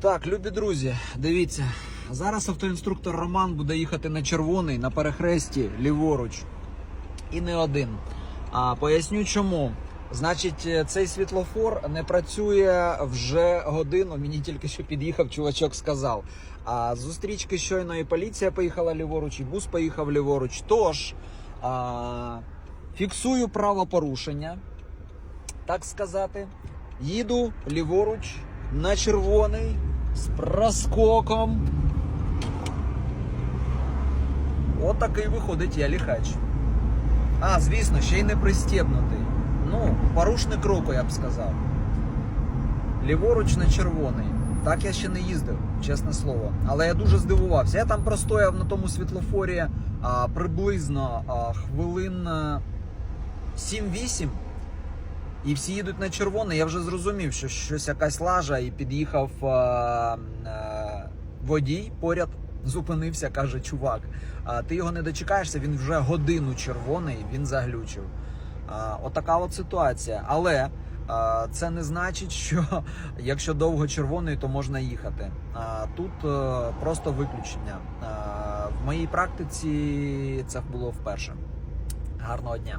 Так, любі друзі, дивіться. Зараз автоінструктор Роман буде їхати на червоний на перехресті ліворуч. І не один. А поясню чому. Значить, е, цей світлофор не працює вже годину. Мені тільки що під'їхав, чувачок сказав. А зустрічки щойно і поліція поїхала ліворуч, і бус поїхав ліворуч. Тож а, фіксую правопорушення, так сказати. Їду ліворуч на червоний з проскоком. Отакий виходить я ліхач. А, звісно, ще й не пристебнутий. Ну, порушник року, я б сказав. Ліворуч на червоний. Так я ще не їздив, чесне слово. Але я дуже здивувався. Я там простояв на тому світлофорі а, приблизно а, хвилин 7-8. І всі їдуть на червоний. Я вже зрозумів, що щось якась лажа, і під'їхав а, а, водій поряд. Зупинився, каже, чувак. А ти його не дочекаєшся, він вже годину червоний, він заглючив. А, отака от ситуація. Але а, це не значить, що якщо довго червоний, то можна їхати. А, тут е, просто виключення. А, в моїй практиці це було вперше. Гарного дня.